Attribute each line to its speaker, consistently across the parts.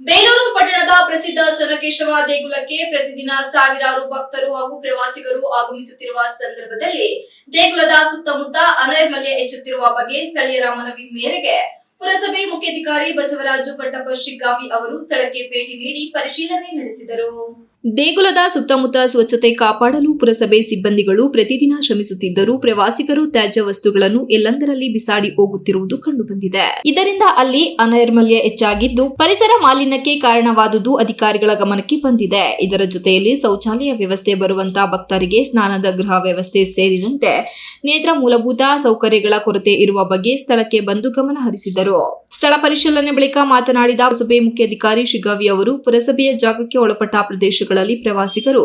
Speaker 1: ಬೇಲೂರು ಪಟ್ಟಣದ ಪ್ರಸಿದ್ಧ ಚನ್ನಕೇಶವ ದೇಗುಲಕ್ಕೆ ಪ್ರತಿದಿನ ಸಾವಿರಾರು ಭಕ್ತರು ಹಾಗೂ ಪ್ರವಾಸಿಗರು ಆಗಮಿಸುತ್ತಿರುವ ಸಂದರ್ಭದಲ್ಲಿ ದೇಗುಲದ ಸುತ್ತಮುತ್ತ ಅನೈರ್ಮಲ್ಯ ಹೆಚ್ಚುತ್ತಿರುವ ಬಗ್ಗೆ ಸ್ಥಳೀಯರ ಮನವಿ ಮೇರೆಗೆ ಪುರಸಭೆ ಮುಖ್ಯಾಧಿಕಾರಿ ಬಸವರಾಜು ಕಟ್ಟಪ್ಪ ಶಿಗ್ಗಾವಿ ಅವರು ಸ್ಥಳಕ್ಕೆ ಭೇಟಿ ನೀಡಿ ಪರಿಶೀಲನೆ ನಡೆಸಿದರು. ದೇಗುಲದ ಸುತ್ತಮುತ್ತ ಸ್ವಚ್ಛತೆ ಕಾಪಾಡಲು ಪುರಸಭೆ ಸಿಬ್ಬಂದಿಗಳು ಪ್ರತಿದಿನ ಶ್ರಮಿಸುತ್ತಿದ್ದರೂ ಪ್ರವಾಸಿಗರು ತ್ಯಾಜ್ಯ ವಸ್ತುಗಳನ್ನು ಎಲ್ಲೆಂದರಲ್ಲಿ ಬಿಸಾಡಿ ಹೋಗುತ್ತಿರುವುದು ಕಂಡುಬಂದಿದೆ. ಇದರಿಂದ ಅಲ್ಲಿ ಅನೈರ್ಮಲ್ಯ ಹೆಚ್ಚಾಗಿದ್ದು ಪರಿಸರ ಮಾಲಿನ್ಯಕ್ಕೆ ಕಾರಣವಾದುದು ಅಧಿಕಾರಿಗಳ ಗಮನಕ್ಕೆ ಬಂದಿದೆ. ಇದರ ಜೊತೆಯಲ್ಲಿ ಶೌಚಾಲಯ ವ್ಯವಸ್ಥೆ ಬರುವಂತಹ ಭಕ್ತರಿಗೆ ಸ್ನಾನದ ಗೃಹ ವ್ಯವಸ್ಥೆ ಸೇರಿದಂತೆ ನೇತ್ರ ಮೂಲಭೂತ ಸೌಕರ್ಯಗಳ ಕೊರತೆ ಇರುವ ಬಗ್ಗೆ ಸ್ಥಳಕ್ಕೆ ಬಂದು ಗಮನ ಹರಿಸಿದರು. ಸ್ಥಳ ಪರಿಶೀಲನೆ ಬಳಿಕ ಮಾತನಾಡಿದ ಪುರಸಭೆ ಮುಖ್ಯಾಧಿಕಾರಿ ಶಿಗಾವಿ ಅವರು, ಪುರಸಭೆಯ ಜಾಗಕ್ಕೆ ಒಳಪಟ್ಟ ಪ್ರದೇಶಗಳಲ್ಲಿ ಪ್ರವಾಸಿಗರು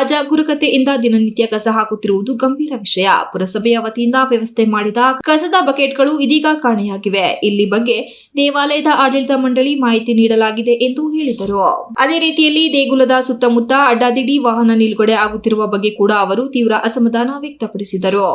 Speaker 1: ಅಜಾಗರೂಕತೆಯಿಂದ ದಿನನಿತ್ಯ ಕಸ ಹಾಕುತ್ತಿರುವುದು ಗಂಭೀರ ವಿಷಯ. ಪುರಸಭೆಯ ವತಿಯಿಂದ ವ್ಯವಸ್ಥೆ ಮಾಡಿದ ಕಸದ ಬಕೆಟ್ಗಳು ಇದೀಗ ಕಾಣೆಯಾಗಿವೆ. ಇಲ್ಲಿ ಬಗ್ಗೆ ದೇವಾಲಯದ ಆಡಳಿತ ಮಂಡಳಿ ಮಾಹಿತಿ ನೀಡಲಾಗಿದೆ ಎಂದು ಹೇಳಿದರು. ಅದೇ ರೀತಿಯಲ್ಲಿ ದೇಗುಲದ ಸುತ್ತಮುತ್ತ ಅಡ್ಡಾದಿಡಿ ವಾಹನ ನಿಲುಗಡೆ ಆಗುತ್ತಿರುವ ಬಗ್ಗೆ ಕೂಡ ಅವರು ತೀವ್ರ ಅಸಮಾಧಾನ ವ್ಯಕ್ತಪಡಿಸಿದರು.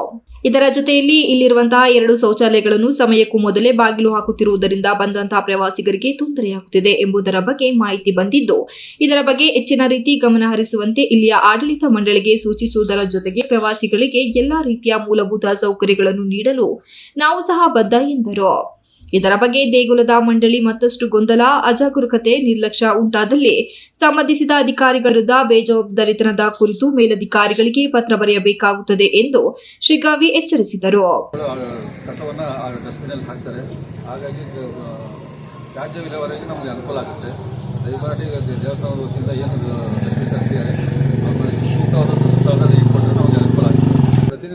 Speaker 1: ಇದರ ಜೊತೆಯಲ್ಲಿ ಇಲ್ಲಿರುವಂತಹ ಎರಡು ಶೌಚಾಲಯಗಳನ್ನು ಸಮಯಕ್ಕೂ ಮೊದಲೇ ಬಾಗಿಲು ಹಾಕುತ್ತಿರುವುದರಿಂದ ಬಂದಂತಹ ಪ್ರವಾಸಿಗರಿಗೆ ತೊಂದರೆಯಾಗುತ್ತಿದೆ ಎಂಬುದರ ಬಗ್ಗೆ ಮಾಹಿತಿ ಬಂದಿದ್ದು, ಇದರ ಬಗ್ಗೆ ಹೆಚ್ಚಿನ ರೀತಿ ಗಮನ ಹರಿಸುವಂತೆ ಇಲ್ಲಿಯ ಆಡಳಿತ ಮಂಡಳಿಗೆ ಸೂಚಿಸುವುದರ ಜೊತೆಗೆ ಪ್ರವಾಸಿಗಳಿಗೆ ಎಲ್ಲಾ ರೀತಿಯ ಮೂಲಭೂತ ಸೌಕರ್ಯಗಳನ್ನು ನೀಡಲು ನಾವು ಸಹ ಬದ್ಧ ಎಂದರು. ಇದರ ಬಗ್ಗೆ ದೇಗುಲದ ಮಂಡಳಿ ಮತ್ತಷ್ಟು ಗೊಂದಲ, ಅಜಾಗರೂಕತೆ, ನಿರ್ಲಕ್ಷ್ಯ ಉಂಟಾದಲ್ಲಿ ಸಂಬಂಧಿಸಿದ ಅಧಿಕಾರಿಗಳ ವಿರುದ್ಧ ಬೇಜವಾಬ್ದಾರಿತನದ ಕುರಿತು ಮೇಲಧಿಕಾರಿಗಳಿಗೆ ಪತ್ರ ಬರೆಯಬೇಕಾಗುತ್ತದೆ ಎಂದು ಶ್ರೀಗಾವಿ ಎಚ್ಚರಿಸಿದರು.
Speaker 2: ವಿಲೇವಾರಿಗೆ ನಮಗೆ ಅನುಕೂಲ ಆಗುತ್ತೆ. ದೇವಸ್ಥಾನದ ವತಿಯಿಂದ ಏನು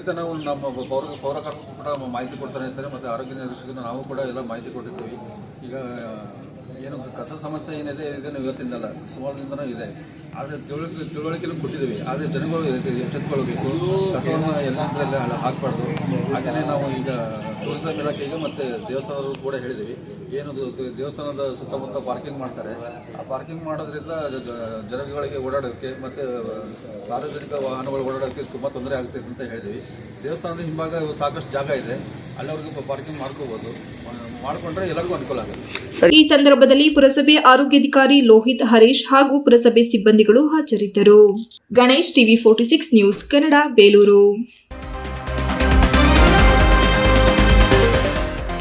Speaker 2: ಪ್ರತಿನಿತ್ಯ ನಾವು ನಮ್ಮ ಪೌರ ಪೌರಕಾರ್ಮಿಕರು ಕೂಡ ಮಾಹಿತಿ ಕೊಡ್ತಾರೆ ಅಂತಾರೆ ಮತ್ತು ಆರೋಗ್ಯ ನಿರೀಕ್ಷಕರು ನಾವು ಕೂಡ ಎಲ್ಲ ಮಾಹಿತಿ ಕೊಟ್ಟಿದ್ದೀವಿ. ಈಗ, ಏನು ಕಸ ಸಮಸ್ಯೆ ಏನಿದೆ ಇದನ್ನು ಇವತ್ತಿಂದಲ್ಲ ಸುಮಾರದಿಂದನೂ ಇದೆ. ಆದರೆ ತಿಳುವಳಿಕೆ ತಿಳುವಳಿಕೆನೂ ಕೊಟ್ಟಿದ್ದೀವಿ. ಆದರೆ ಜನಗಳು ಎಚ್ಚೆತ್ಕೊಳ್ಬೇಕು. ಕಸವನ್ನು ಎಲ್ಲ ಹಾಕಬಾರ್ದು. ಹಾಗೆಯೇ ನಾವು ಈಗ ಟೂರಿಸಂ ಇಲಾಖೆಗೆ ಮತ್ತು ದೇವಸ್ಥಾನದವರು ಕೂಡ ಹೇಳಿದ್ದೀವಿ ಏನು ದೇವಸ್ಥಾನದ ಸುತ್ತಮುತ್ತ ಪಾರ್ಕಿಂಗ್ ಮಾಡ್ತಾರೆ. ಆ ಪಾರ್ಕಿಂಗ್ ಮಾಡೋದ್ರಿಂದ ಜನಗಳಿಗೆ ಓಡಾಡೋಕ್ಕೆ ಮತ್ತು, ಸಾರ್ವಜನಿಕ ವಾಹನಗಳು ಓಡಾಡೋಕ್ಕೆ ತುಂಬ ತೊಂದರೆ ಆಗುತ್ತೆ ಅಂತ ಹೇಳಿದ್ದೀವಿ ದೇವಸ್ಥಾನದ ಹಿಂಭಾಗ ಸಾಕಷ್ಟು ಜಾಗ ಇದೆ. ಅಲ್ಲಿವರೆಗೂ ಪಾರ್ಕಿಂಗ್ ಮಾಡ್ಕೋಬೋದು. ಮಾಡಿಕೊಂಡ್ರೆ ಎಲ್ಲರಿಗೂ ಅನುಕೂಲ ಆಗುತ್ತೆ.
Speaker 1: ಈ ಸಂದರ್ಭದಲ್ಲಿ ಪುರಸಭೆ ಆರೋಗ್ಯಾಧಿಕಾರಿ ಲೋಹಿತ್ ಹರೀಶ್ ಹಾಗೂ ಪುರಸಭೆ ಸಿಬ್ಬಂದಿಗಳು ಹಾಜರಿದ್ದರು. Ganesh TV forty six news Kannada, Belur.